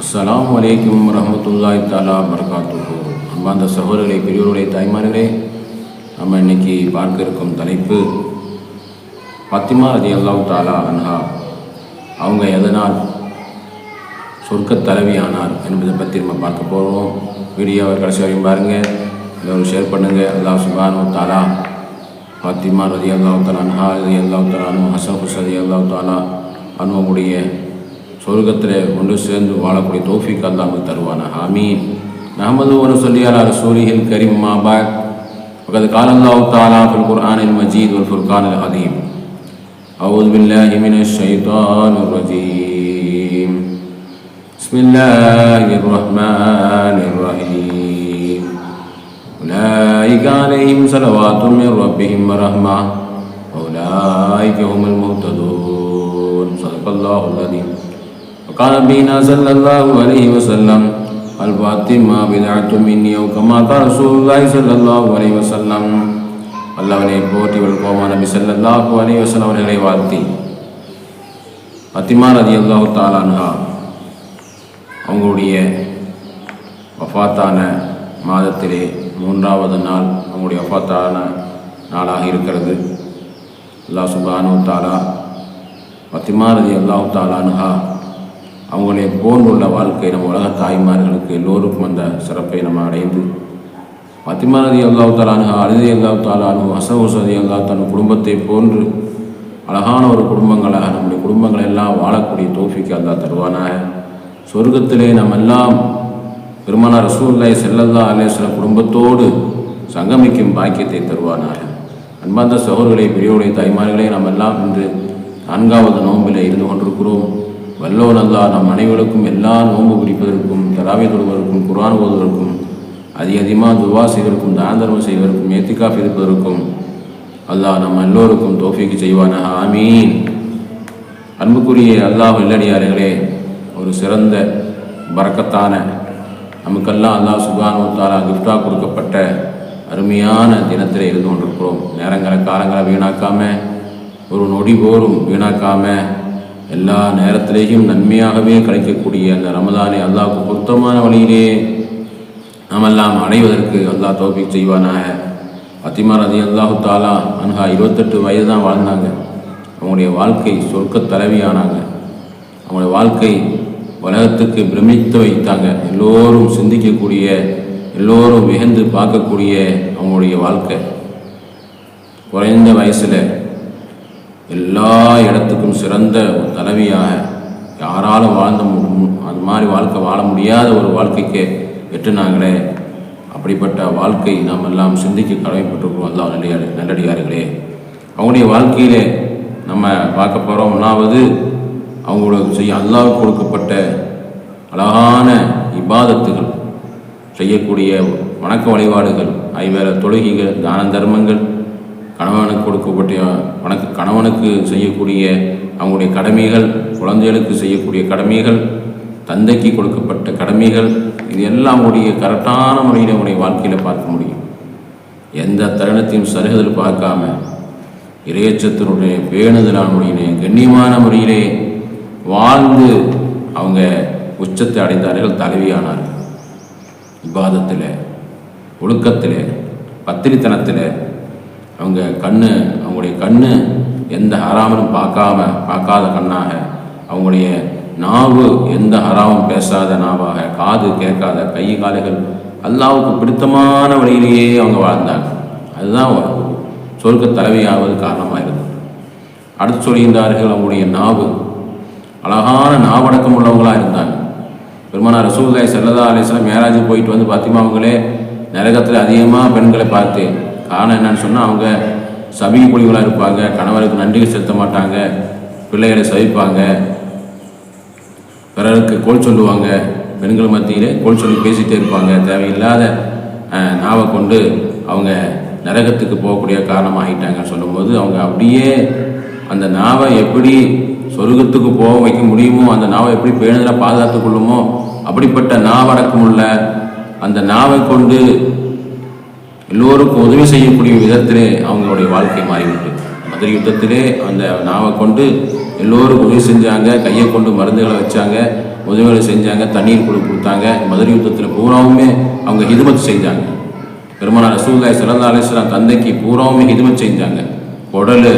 அஸ்லாம் வலைக்கம் வரஹ்மத்துல்லாஹி தாலா வரகாத்து அன்பார்ந்த சகோதரர்களை பெரியோருடைய தாய்மார்களே நம்ம இன்னைக்கு பார்க்க இருக்கும் தலைப்பு பத்திமா ரதி அல்லாஹ் தாலா அன்ஹா. அவங்க எதனால் சொர்க்க தலைவி ஆனார் என்பதை பற்றி நம்ம பார்க்க போகிறோம் வீடியோவை கடைசி வரையும் பாருங்கள் எல்லோரும் ஷேர் பண்ணுங்கள் அல்லாஹ் சுபானு தாலா ஃபாத்திமா ரதி அல்லாஹ் தாலா அன்ஹா ரதி அல்லாஹ் தாலா அனு ஹசன் ஹுஸ் ரதி அல்லாஹ் தாலா அனுவமுடைய சொர்க்கத்தில் ஒன்று சேர்ந்து வாழக்கூடிய தோஃபிக் அல்லாஹ் நமக்கு தருவானா ஆமீன் நஹமது ஒரு சொல்லி அலா ரசூலிஹில் கரீம் மாபாக் وقد قال الله تعالى في القرآن المجيد والفرقان العظيم أعوذ بالله من الشيطان الرجيم بسم الله الرحمن الرحيم أولئك عليهم صلوات من ربهم ورحمة وأولئك هم المهتدون صدق الله العظيم وقال نبينا صلى الله عليه وسلم الفاطمة بدعة مني أو كما قال رسول الله صلى الله عليه وسلم அல்லாஹ்வை போற்றி வல்கோமா நபி ஸல்லல்லாஹு அலைஹி வஸல்லம் அவர்களை வாழ்த்தி ஃபத்திமா ரலியல்லாஹு தஆலா அன்ஹா அவங்களுடைய வஃபாத்தான மாதத்திலே மூன்றாவது நாள் அவங்களுடைய வஃபாத்தான நாளாக இருக்கிறது அல்லாஹ் சுபானு தாலா ஃபத்திமா ரலியல்லாஹு தஆலா அன்ஹா அவங்களை போன்றுள்ள வாழ்க்கை நம்ம உலக தாய்மார்களுக்கு எல்லோருக்கும் அந்த சிறப்பை நம்ம அடைந்து மத்திமா ரதி அல்லாஹ் தாலானு அழுதி அல்லாஹ் தாலானு அசவுஸ் குடும்பத்தை போன்று அழகான ஒரு குடும்பங்களாக நம்முடைய குடும்பங்கள் எல்லாம் வாழக்கூடிய தோஃபிக்கு அல்லா தருவானாக. சொர்க்கத்திலே நம்ம எல்லாம் பெருமானார் ரசூல்லாய் செல்லல்லா அலேஸ்வர குடும்பத்தோடு சங்கமிக்கும் பாக்கியத்தை தருவானாக. அன்பார்ந்த சகோதரர்களே பெரியோருடைய தாய்மார்களே நம்ம எல்லாம் இன்று நான்காவது நோம்பில் இருந்து கொண்டிருக்கிறோம். வல்லோன் அல்லா நம் அனைவருக்கும் எல்லா நோன்பு பிடிப்பதற்கும் தராவை தொடுவதற்கும் குரான் ஓதுவதற்கும் அதிக அதிகமாக துவா செய்வதற்கும் தானதர்மம் செய்வதற்கும் ஏத்திகாஃப் இருப்பதற்கும் அல்லாஹ் நம் எல்லோருக்கும் தோஃபிக்கு செய்வான ஆமீன். அன்புக்குரிய அல்லாஹ் இல்லடியார்களே ஒரு சிறந்த பறக்கத்தான நமக்கெல்லாம் அல்லாஹ் சுபானு தாலா கிஃப்டாக கொடுக்கப்பட்ட அருமையான தினத்தில் இருந்து கொண்டிருக்கிறோம். நேரங்களை காலங்களை வீணாக்காமல் ஒரு நொடி போரும் வீணாக்காமல் எல்லா நேரத்திலேயும் நன்மையாகவே கிடைக்கக்கூடிய அந்த ரமதானை அல்லாவுக்கு பொருத்தமான வழியிலே நாமெல்லாம் அடைவதற்கு அல்லாஹ் தோபிக் செய்வானாக. அத்திமா ரதி அல்லாஹு தாலா அன்ஹா இருபத்தெட்டு வயது தான் வாழ்ந்தாங்க. அவங்களுடைய வாழ்க்கை சொர்க்க தலைவியானாங்க. அவங்களுடைய வாழ்க்கை உலகத்துக்கு பிரமித்து வைத்தாங்க. எல்லோரும் சிந்திக்கக்கூடிய எல்லோரும் வியந்து பார்க்கக்கூடிய அவங்களுடைய வாழ்க்கை. குறைந்த வயசில் எல்லா இடத்துக்கும் சிறந்த ஒரு தலைவியாக யாராலும் வாழ்ந்த அது மாதிரி வாழ்க்கை வாழ முடியாத ஒரு வாழ்க்கைக்கு எட்டுனாங்களே அப்படிப்பட்ட வாழ்க்கை நாம் எல்லாம் சிந்திக்க கடமைப்பட்டிருக்கிறோம். அல்லா நல்லடியார் நல்லடியார்களே. அவங்களுடைய வாழ்க்கையிலே நம்ம பார்க்க போகிறோம் ஒன்றாவது அவங்களுக்கு செய்ய அல்லாஹ் கொடுக்கப்பட்ட அழகான இபாதத்துகள் செய்யக்கூடிய வணக்க வழிபாடுகள் ஐவேற தொழுகைகள் தான தர்மங்கள் கணவனுக்கு கொடுக்கப்பட்ட வணக்க கணவனுக்கு செய்யக்கூடிய அவங்களுடைய கடமைகள் குழந்தைகளுக்கு செய்யக்கூடிய கடமைகள் தந்தைக்கு கொடுக்கப்பட்ட கடமைகள் இது எல்லாம் உடைய கரெக்டான முறையில் அவனுடைய வாழ்க்கையில் பார்க்க முடியும். எந்த தருணத்தையும் சருகதில் பார்க்காம இறையச்சத்தினுடைய பேணுதலான முறையிலே கண்ணியமான முறையிலே வாழ்ந்து அவங்க உச்சத்தை அடைந்தார்கள் தலைவியானார்கள். விவாதத்தில் ஒழுக்கத்தில் பத்திரித்தனத்தில் அவங்க கண்ணு அவங்களுடைய கண்ணு எந்த ஹராமனும் பார்க்காம பார்க்காத கண்ணாக அவங்களுடைய நாவு எந்த ஹராமும் பேசாத நாவாக காது கேட்காத கை காலைகள் அல்லாவுக்கு பிடித்தமான வழியிலேயே அவங்க வாழ்ந்தாங்க. அதுதான் ஒரு சொர்க்க தலைவையாவது காரணமாக இருந்தது அடுத்து சொல்கின்றார்கள் அவங்களுடைய நாவு அழகான நாவடக்கம் உள்ளவங்களாக இருந்தாங்க. பெருமானார் ரசூல்லாய் செல்லதா அலிஸ்லாம் மேராஜ் போயிட்டு வந்து பாத்திமா அவங்களே நரகத்தில் அதிகமாக பெண்களை பார்த்து காரணம் என்னன்னு சொன்னால் அவங்க சபிக குடிகளாக இருப்பாங்க கணவருக்கு நன்றி செலுத்த மாட்டாங்க பிள்ளைகளை சவிப்பாங்க பிறருக்கு கோல் சொல்லுவாங்க பெண்கள் மத்தியிலே கோல் சொல்லி பேசிகிட்டே இருப்பாங்க. தேவையில்லாத நாவை கொண்டு அவங்க நரகத்துக்கு போகக்கூடிய காரணமாகிட்டாங்கன்னு சொல்லும்போது அவங்க அப்படியே அந்த நாவை எப்படி சொர்க்கத்துக்கு போக வைக்க முடியுமோ அந்த நாவை எப்படி பேணுதலாக பாதுகாத்துக் கொள்ளுமோ அப்படிப்பட்ட நாவடக்கம் உள்ள அந்த நாவை கொண்டு எல்லோருக்கும் உதவி செய்யக்கூடிய விதத்திலே அவங்களுடைய வாழ்க்கை மாறிவிட்டு மதுரை யுத்தத்திலே அந்த நாவை கொண்டு எல்லோரும் உதவி செஞ்சாங்க கையை கொண்டு மருந்துகளை வச்சாங்க உதவிகளை செஞ்சாங்க தண்ணீர் கொடு கொடுத்தாங்க. மதுரை யுத்தத்தில் பூராவுமே அவங்க ஹிதுமத் செஞ்சாங்க. பெருமானார் ரசூல்லாய் சிறந்த அலிஸ்லாம் தந்தைக்கு பூராவுமே ஹிதுமத் செஞ்சாங்க. குடல்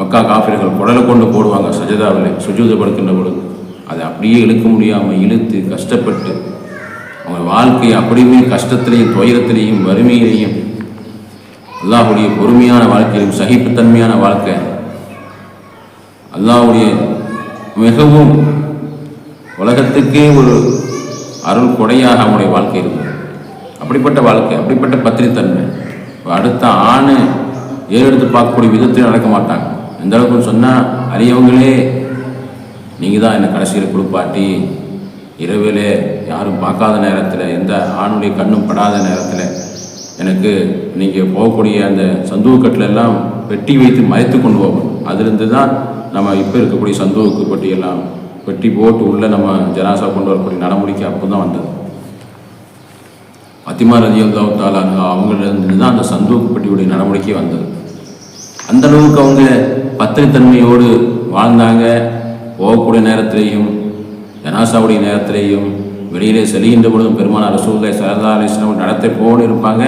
மக்கா காப்பிர்கள் குடலை கொண்டு போடுவாங்க சஜிதாவில் சுஜூத படுக்கின்ற பொழுது. அதை அப்படியே இழுக்க முடியாமல் இழுத்து கஷ்டப்பட்டு அவங்க வாழ்க்கை அப்படியுமே கஷ்டத்திலையும் துயரத்திலையும் வறுமையிலையும் அல்லாஹுடைய பொறுமையான வாழ்க்கையிலும் சகிப்புத்தன்மையான வாழ்க்கை. அல்லாஹுடைய மிகவும் உலகத்துக்கே ஒரு அருள் கொடையாக அவனுடைய வாழ்க்கை இருக்கும் அப்படிப்பட்ட வாழ்க்கை அப்படிப்பட்ட பத்திரித்தன்மை. அடுத்த ஆண் ஏறெடுத்து பார்க்கக்கூடிய விதத்தில் நடக்க மாட்டாங்க. எந்த அளவுக்கு சொன்னால் அறியவங்களே நீங்கள் தான் என்னை கடைசியில் குளிப்பாட்டி இரவிலே யாரும் பார்க்காத நேரத்தில் எந்த ஆணுடைய கண்ணும் படாத நேரத்தில் எனக்கு நீங்கள் போகக்கூடிய அந்த சந்தூக்கட்டில் எல்லாம் வெட்டி வைத்து மறைத்து கொண்டு போவோம் அதிலிருந்து தான் நம்ம இப்போ இருக்கக்கூடிய சந்தூக்கு பட்டியெல்லாம் எல்லாம் வெட்டி போட்டு உள்ளே நம்ம ஜனாசா கொண்டு வரக்கூடிய நடைமுறைக்கு அப்போ தான் வந்தது. பத்திமா ரதி அல்லாத்தாலா அவங்களிருந்து தான் அந்த சந்தூக்கு பட்டியுடைய நடைமுறைக்கே வந்தது. அந்த அளவுக்கு அவங்க பத்திரத்தன்மையோடு வாழ்ந்தாங்க. போகக்கூடிய நேரத்திலையும் ஜனாசாவுடைய நேரத்திலேயும் வெளியிலே செல்கின்ற பொழுதும் பெருமான ரசூலை சரதா அலிஸ்லாம் நடத்தை போன்னு இருப்பாங்க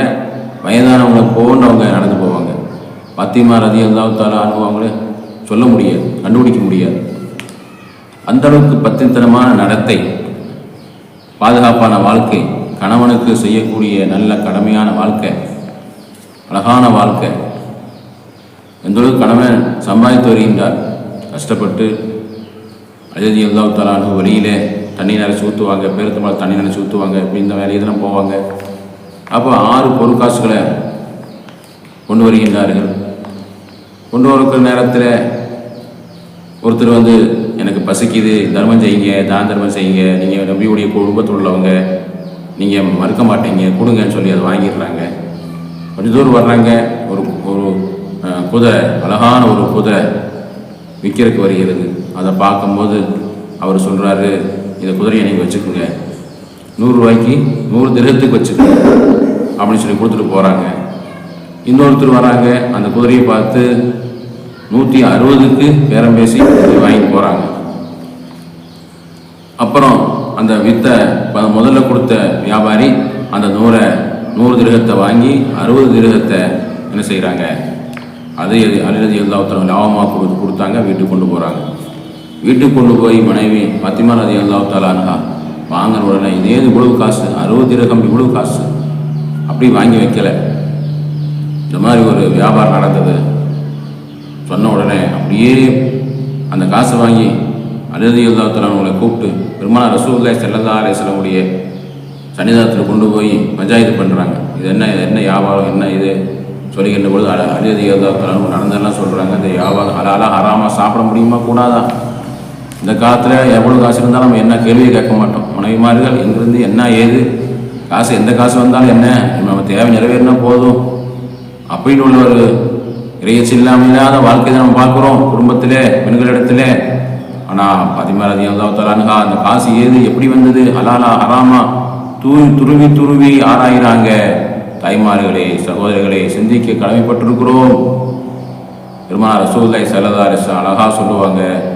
வயதானவங்களை போன்னு அவங்க நடந்து போவாங்க. பத்திமா ரதி அல்லாத்தாலா அனுபவங்களே சொல்ல முடியாது கண்டுபிடிக்க முடியாது. அந்த அளவுக்கு நடத்தை பாதுகாப்பான வாழ்க்கை கணவனுக்கு செய்யக்கூடிய நல்ல கடமையான வாழ்க்கை அழகான வாழ்க்கை எந்த அளவுக்கு கணவன் சம்பாதித்து வருகின்றார் கஷ்டப்பட்டு அஜதி அல்லாஹ் தலானு வெளியிலே தண்ணி நிறைச்சி ஊற்றுவாங்க பேருந்து மேலே தண்ணி நினைச்சு ஊற்றுவாங்க இப்படி இந்த வேலையை தான் போவாங்க. அப்போ ஆறு பொருட்காசுகளை கொண்டு வருகின்றார்கள். கொண்டு வரக்கூடிய நேரத்தில் ஒருத்தர் வந்து எனக்கு பசிக்குது தர்மம் செய்யுங்க தான் தர்மம் செய்யுங்க நீங்கள் நம்பியுடைய குடும்பத்தில் உள்ளவங்க நீங்கள் மறுக்க மாட்டீங்க கொடுங்கன்னு சொல்லி அதை வாங்கிடுறாங்க. கொஞ்சம் தூரம் வர்றாங்க ஒரு ஒரு குதை குதிரை அழகான ஒரு குதிரை விற்கிறதுக்கு வருகிறது. அதை பார்க்கும்போது அவர் சொல்கிறாரு இந்த குதிரையை நீங்கள் வச்சுக்கோங்க. நூறுரூவாய்க்கு நூறு திரகத்துக்கு வச்சுக்கோங்க. அப்படின்னு சொல்லி கொடுத்துட்டு போகிறாங்க இன்னொருத்தர் வராங்க. அந்த குதிரையை பார்த்து நூற்றி அறுபதுக்கு பேரம் பேசி வாங்கி வாங்கிட்டு போகிறாங்க அப்புறம் அந்த வித்தை முதல்ல கொடுத்த வியாபாரி அந்த நூறை நூறு திருகத்தை வாங்கி அறுபது திருகத்தை என்ன செய்கிறாங்க அதை அழுதி எல்லா லாபமாக கொடுத்து கொடுத்தாங்க வீட்டுக்கு கொண்டு போகிறாங்க வீட்டுக்கு கொண்டு போய் மனைவி பத்திமா நதி எல்லா தாலான்ஹா வாங்கின உடனே இதே இவ்வளவு காசு அறுபது ரகம் இவ்வளவு காசு. அப்படி வாங்கி வைக்கல. இந்த மாதிரி ஒரு வியாபாரம் நடந்தது. சொன்ன உடனே அப்படியே அந்த காசை வாங்கி அழுதி உங்களை கூப்பிட்டு பெருமான ரசூல்லா செல்லல்லா செல்லக்கூடிய சன்னிதானத்தில் கொண்டு போய் பஞ்சாயத்து பண்ணுறாங்க இது என்ன இது என்ன வியாபாரம் என்ன இது? சொல்லிக்கின்ற பொழுது அழ அழுதி யுத்தாத்தலான்னு நடந்தெல்லாம் சொல்கிறாங்க இந்த வியாபாரம் அதால் ஹராமாக சாப்பிட முடியுமா? கூடாதான் இந்த காலத்தில் எவ்வளோ காசு இருந்தாலும் நம்ம என்ன கேள்வியை கேட்க மாட்டோம். மனைவிமார்கள் எங்கிருந்து என்ன ஏது? காசு எந்த காசு வந்தாலும் என்ன? நம்ம தேவை நிறைவேறினா போதும். அப்படின்னு உள்ள ஒரு இறையச்சி இல்லாமல் இல்லாத வாழ்க்கையை நம்ம பார்க்குறோம். குடும்பத்திலே பெண்களிடத்திலே ஆனால் பதிமூணு அதிகம் அந்த காசு ஏது? எப்படி வந்தது? அலாலா ஹராமா? தூவி துருவி துருவி ஆராயிறாங்க. தாய்மார்களே சகோதரிகளே சிந்திக்க கடமைப்பட்டிருக்கிறோம். பெருமானார் ரசூல்லாய் சலதாரிசா அலிஸ்லாம் அழகா சொல்லுவாங்க.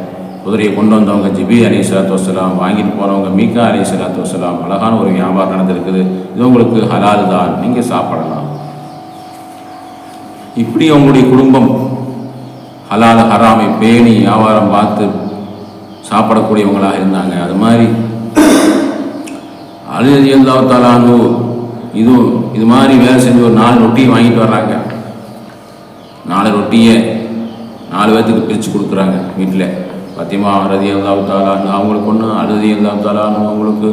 குதிரையை கொண்டு வந்தவங்க ஜிபி அலி சலாத்து வசலாம் வாங்கிட்டு போனவங்க மீகா அலி சலாத்து வசலாம் அழகான ஒரு வியாபாரம் நடந்திருக்குது. இது உங்களுக்கு ஹலால் தான். நீங்கள் சாப்பிடலாம். இப்படி அவங்களுடைய குடும்பம் ஹலால் ஹராமை பேணி வியாபாரம் பார்த்து சாப்பிடக்கூடியவங்களாக இருந்தாங்க. அது மாதிரி அழுதி எல்லாத்தாலானு இது இது மாதிரி வேலை செஞ்சு ஒரு நாலு ரொட்டியை வாங்கிட்டு வர்றாங்க. நாலு ரொட்டியை நாலு பேர்த்துக்கு பிரித்து கொடுக்குறாங்க வீட்டில். பத்தியமா ரதி அல்லாவுத்தாலான்னு அவங்களுக்கு ஒன்று அழுதி அல்லாவுத்தாலான்னு அவங்களுக்கு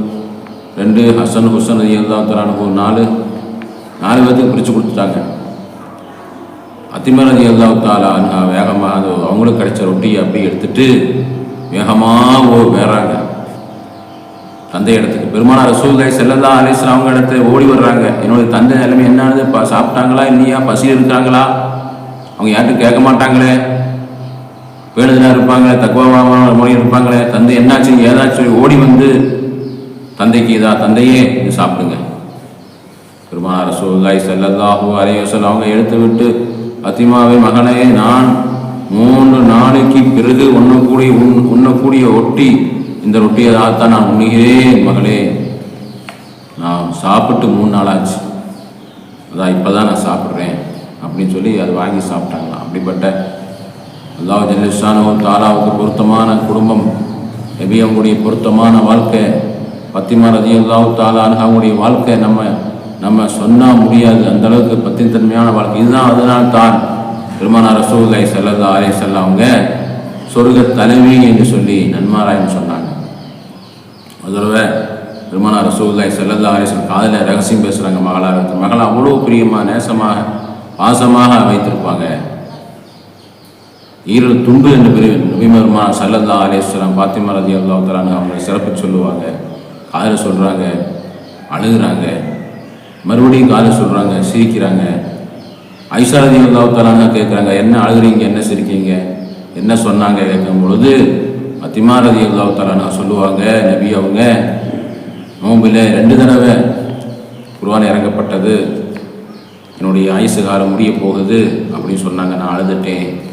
ரெண்டு ஹசன் ஹுசன் ரதி அல்லாவுத்தாலானுக்கு ஒரு நாலு நாலு பேர்த்துக்கு பிரித்து கொடுத்துட்டாங்க. அத்திமரதி அல்லாவுத்தாலா வேகமாக அது அவங்களுக்கு கிடைச்ச ரொட்டியை அப்படியே எடுத்துட்டு வேகமாக ஓ வேறாங்க தந்தை இடத்துக்கு. பெருமானார் ரசூல்காய் செல்லல்லா அலிஸ்லாம் அவங்க இடத்துல ஓடி வர்றாங்க. என்னுடைய தந்தை நிலைமை என்னானது ப சாப்பிட்டாங்களா இல்லையா? பசியில் இருக்காங்களா அவங்க யார்கிட்டும் கேட்க மாட்டாங்களே. வேணுதலாக இருப்பாங்க தக்குவமான மொழி இருப்பாங்களே தந்தை என்னாச்சு ஏதாச்சும் சொல்லி ஓடி வந்து தந்தைக்கு இதா தந்தையே இது சாப்பிடுங்க. பெருமானார் ரசூலுல்லாஹி செல்லல்லாஹு அலைஹி அவங்க எடுத்து விட்டு அத்திமாவை மகனே நான் மூன்று நாளைக்கு பிறகு உண்ணக்கூடிய உண் உண்ணக்கூடிய ஒட்டி இந்த ரொட்டியை தான் நான் உண்ணுகிறேன் மகளே. நான் சாப்பிட்டு மூணு நாளாச்சு அதான் இப்போ தான் நான் சாப்பிட்றேன் அப்படின்னு சொல்லி அதை வாங்கி சாப்பிட்டாங்களாம். அப்படிப்பட்ட அல்லாஹ் ஜல்லிஷானோ தாலாவுக்கு பொருத்தமான குடும்பம் நபி அவங்களுடைய பொருத்தமான வாழ்க்கை பத்திமா ரதி அல்லாஹ் தாலா அவங்களுடைய வாழ்க்கை நம்ம நம்ம சொன்னால் முடியாது. அந்த அளவுக்கு பத்தின் தன்மையான வாழ்க்கை. இதுதான் அதனால் தான் பெருமானார் ரசூலை செல்லதா அலே செல்ல அவங்க சொர்க்க தலைவி என்று சொல்லி நன்மாராயன் சொன்னாங்க. ஒரு தடவை பெருமானார் ரசூல்லாய் செல்லல்லா அலிஸ்லம் காதில் ரகசியம் பேசுகிறாங்க மகளாக மகளை அவ்வளோ பிரியமாக நேசமாக பாசமாக வைத்திருப்பாங்க. ஈரல் துண்டு என்ற பிரிவில் நபிமர்மா சல்லல்லா அலிஸ்லாம் பாத்திமா ரதி அல்லா தலான்னு அவங்க சிறப்பு சொல்லுவாங்க. காதில் சொல்கிறாங்க அழுகிறாங்க மறுபடியும் காதில் சொல்கிறாங்க சிரிக்கிறாங்க. ஐஷா ரதி அல்லா தலான்னு கேட்குறாங்க என்ன அழுகுறீங்க? என்ன சிரிக்கீங்க என்ன சொன்னாங்க? கேட்கும் பொழுது பத்திமா ரதி அல்லா தலான்னு சொல்லுவாங்க நபி அவங்க நோம்பில் ரெண்டு தடவை குருவான் இறங்கப்பட்டது. என்னுடைய ஆயுசு காலம் முடிய போகுது. அப்படின்னு சொன்னாங்க நான் அழுதுட்டேன்.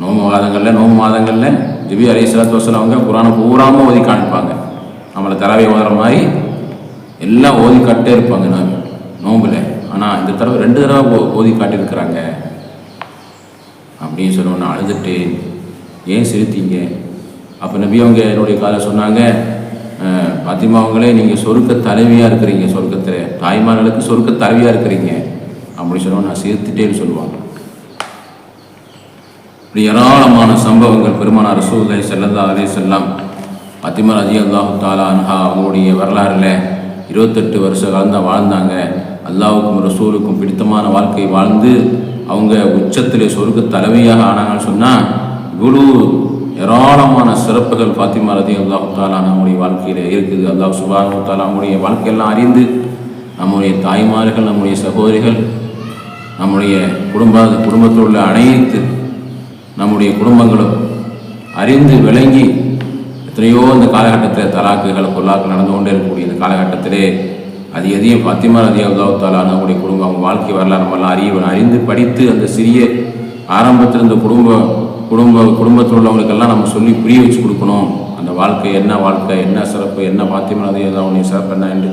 நோம்பு மாதங்களில் நோம்பு மாதங்களில் திவ்ய அலி சலாத்து வசலம் அவங்க குரானை பூராமல் ஓதி காணிப்பாங்க நம்மளை தரவை ஓதுற மாதிரி எல்லாம் ஓதி காட்டே இருப்பாங்க நான் நோம்பில். ஆனால் இந்த தடவை ரெண்டு தடவை ஓ- ஓதி காட்டியிருக்கிறாங்க. அப்படின்னு நான் அழுதுட்டு ஏன் சிரித்தீங்க? அப்போ நபி அவங்க என்னுடைய காலை சொன்னாங்க அஹ், பாத்திமா அவங்களே நீங்கள் சொருக்க தலைவியாக இருக்கிறீங்க சொர்க்கத்தில். தாய்மார்களுக்கு சொருக்க தலைவியாக இருக்கிறீங்க. அப்படின்னு சொல்லுவோம் நான் சிரித்துட்டேன்னு சொல்லுவாங்க. இப்படி ஏராளமான சம்பவங்கள் பெருமானார் ரசூலை செல்லல்லா அலே செல்லாம் அத்திமர் அஜி அல்லாஹு தாலா அன்ஹா அவங்களுடைய வரலாறுல இருபத்தெட்டு வருஷ காலம் தான் வாழ்ந்தாங்க. அல்லாவுக்கும் ரசூலுக்கும் பிடித்தமான வாழ்க்கை வாழ்ந்து அவங்க உச்சத்தில் சொருக்கு தலைமையாக ஆனாங்கன்னு சொன்னால் இவ்வளோ ஏராளமான சிறப்புகள் பாத்திமா ரதி அல்லாஹு தாலா நம்முடைய வாழ்க்கையில் இருக்குது. அல்லாஹ் சுபானு தாலா அவங்களுடைய வாழ்க்கையெல்லாம் அறிந்து நம்முடைய தாய்மார்கள் நம்முடைய சகோதரிகள் நம்முடைய குடும்ப குடும்பத்தில் உள்ள அனைத்து நம்முடைய குடும்பங்களும் அறிந்து விளங்கி எத்தனையோ இந்த காலகட்டத்தில் தலாக்குகள் கொல்லாக்கள் நடந்து கொண்டே இருக்கக்கூடிய இந்த காலகட்டத்திலே அது எதையும் பத்திமா ரதி அல்லாஹாலா நம்முடைய குடும்பம் அவங்க வாழ்க்கை வரலாறு நம்மளாம் அறிய அறிந்து படித்து அந்த சிறிய ஆரம்பத்தில் இந்த குடும்ப குடும்ப குடும்பத்தில் உள்ளவங்களுக்கெல்லாம் நம்ம சொல்லி புரிய வச்சு கொடுக்கணும். அந்த வாழ்க்கை என்ன வாழ்க்கை என்ன சிறப்பு என்ன பாத்திமா ரதி அல்லாவுடைய சிறப்பு என்ன என்று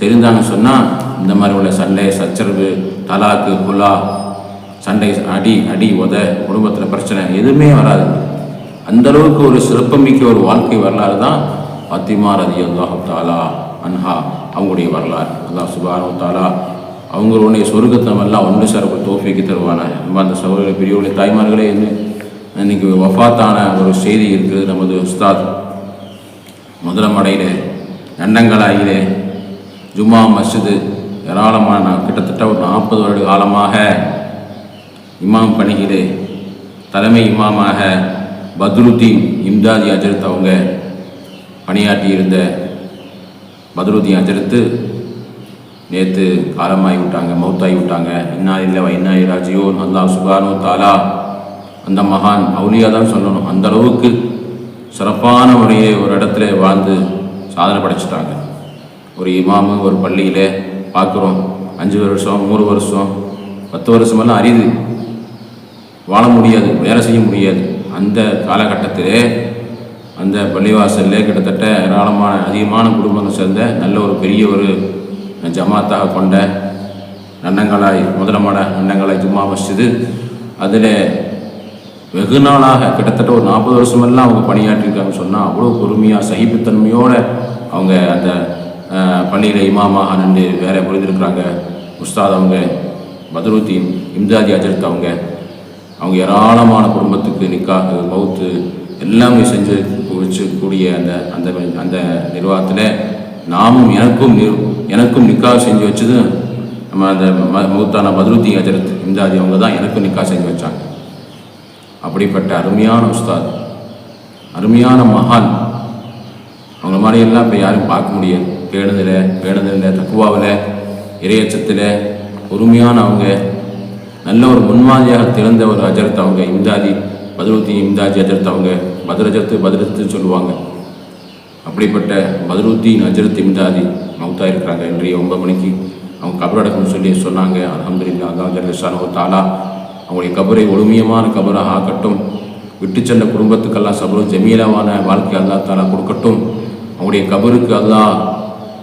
தெரிந்தாங்க சொன்னால் இந்த மாதிரி உள்ள சண்டை சச்சரவு தலாக்கு குலா சண்டை அடி அடி உத குடும்பத்தில் பிரச்சனை எதுவுமே வராது. அந்தளவுக்கு ஒரு சிறப்புமிக்க ஒரு வாழ்க்கை வரலாறு தான் பத்திமா ரதி அல்லாஹு தாலா அன்ஹா அவங்களுடைய வரலாறு. அல்லாஹ் சுபானு தாலா அவங்களுடைய சொருக்கத்தை எல்லாம் ஒன்று சிறப்பு தோப்பிக்கு தருவான? நம்ம அந்த சகோதர பெரியவர்களே தாய்மார்களே என்ன இன்றைக்கி வஃபாத்தான ஒரு செய்தி இருக்குது. நமது உஸ்தாத் முதலமடையிலே நண்டங்களாயிலே ஜும்மா மஸ்ஜிது ஏராளமான கிட்டத்தட்ட ஒரு நாற்பது வருட காலமாக இமாம் பணியிலே தலைமை இமாமாக பத்ருத்தீன் இம்தாதி அஜரத் அவங்க பணியாற்றியிருந்த பத்ருத்தீன் அஜரத்து நேற்று காலமாகி விட்டாங்க மௌத்தாகி விட்டாங்க. இன்னா இல்லை இன்னா ராஜியோன். அல்லாஹ் சுகானோ தாலா அந்த மகான் அவுலியா தான் சொல்லணும். அந்த அளவுக்கு சிறப்பான முறையை ஒரு இடத்துல வாழ்ந்து சாதனை படைச்சிட்டாங்க. ஒரு இமாமு ஒரு பள்ளியில் பார்க்குறோம் அஞ்சு வருஷம் மூணு வருஷம் பத்து வருஷமெல்லாம் அரியுது வாழ முடியாது வேலை செய்ய முடியாது. அந்த காலகட்டத்திலே அந்த பள்ளிவாசலில் கிட்டத்தட்ட ஏராளமான அதிகமான குடும்பங்கள் சேர்ந்த நல்ல ஒரு பெரிய ஒரு ஜமாத்தாக கொண்ட நன்னங்களாய் முதலமட நன்னங்களாய் ஜும்மா மஸ்ஜிது. அதில் வெகு நாளாக கிட்டத்தட்ட ஒரு நாற்பது வருஷமெல்லாம் அவங்க பணியாற்றிருக்காங்கன்னு சொன்னால் அவ்வளோ பொறுமையாக சகிப்புத்தன்மையோடு அவங்க அந்த பள்ளியில் இமாமாக நின்று வேற புரிந்திருக்கிறாங்க. உஸ்தாத் அவங்க பத்ருத்தீன் இம்தாதி அஜர்த் அவங்க. அவங்க ஏராளமான குடும்பத்துக்கு நிக்காக மவுத்து எல்லாமே செஞ்சு வச்சுக்கூடிய அந்த அந்த அந்த நிர்வாகத்தில் நாமும் எனக்கும் எனக்கும் நிக்காக செஞ்சு வச்சது நம்ம அந்த ம மௌத்தான பத்ருத்தி அஜரத் இம்தாதி அவங்க தான் எனக்கும் நிக்கா செஞ்சு வச்சாங்க. அப்படிப்பட்ட அருமையான உஸ்தாத் அருமையான மகான். அவங்க மாதிரியெல்லாம் இப்போ யாரும் பார்க்க முடியாது. பேணுதில் பேணுதில் தக்குவாவில் இறையச்சத்தில் பொறுமையான அவங்க. நல்ல ஒரு முன்மாதிரியாக திறந்த ஒரு அஜரத் அவங்க இம்தாதி பத்ருத்தி இம்தாஜி அஜரத் அவங்க பத்ரஜத்து பத்ரத்து சொல்லுவாங்க. அப்படிப்பட்ட பத்ருத்தீன் அஜரத் இம்தாதி மௌத்தா இருக்கிறாங்க. இன்றைய ஒன்பது மணிக்கு அவங்க கபரடக்கம் சொல்லி சொன்னாங்க. அலமதுல்லா அல்லாஹ் ஜல்லஷானு தாலா அவங்களுடைய கபரை ஒழுமியமான கபராக ஆக்கட்டும். விட்டு சென்ற குடும்பத்துக்கெல்லாம் சபரும் ஜமீலமான வாழ்க்கை அல்லா தாலா கொடுக்கட்டும். அவங்களுடைய கபருக்கு அல்லா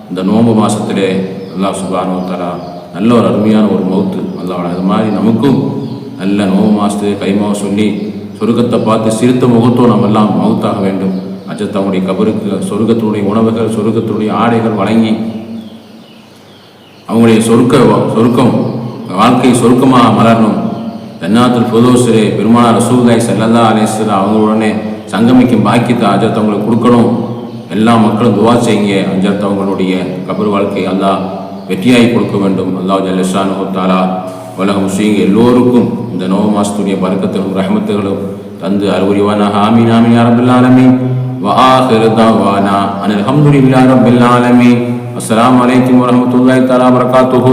இந்த நோம்பு மாதத்திலே அல்லா சுபானோ தாலா நல்ல ஒரு அருமையான ஒரு மவுத்து அல்லாஹ் அது மாதிரி நமக்கும் நல்ல நோவு மாதத்து கைமாவை சொல்லி சொருக்கத்தை பார்த்து சிரித்த முகத்தோடு நம்ம எல்லாம் மவுத்தாக வேண்டும். அஜத் கபருக்கு சொருக்கத்தினுடைய உணவுகள் சொருக்கத்தினுடைய ஆடைகள் வழங்கி அவங்களுடைய சொருக்க சொருக்கம் வாழ்க்கை சொருக்கமாக மலரணும். தன்னாத்தில் புதோசரே பெருமானார் ரசூல்லாய் செல்லல்லா அலேஸ்வரர் அவங்களுடனே சங்கமிக்கும் பாக்கியத்தை அஜத் அவங்களுக்கு கொடுக்கணும். எல்லா மக்களும் துவா செய்யுங்க. அஜத் அவங்களுடைய கபர் வாழ்க்கை அல்லா வெற்றியாகி கொடுக்க வேண்டும். அல்லாஹ் ஜல்லஷானு தாலா உலக முஸ்லீம்கள் எல்லோருக்கும் இந்த நோவ மாசத்துடைய பறக்கத்திலும் ரஹமத்துகளும் தந்து அருள்வானாக ஆமீன் ஆமீன் யா ரப்பல் ஆலமீன் وآخر دعوانا أن الحمد لله رب العالمين السلام عليكم ورحمة الله تعالى وبركاته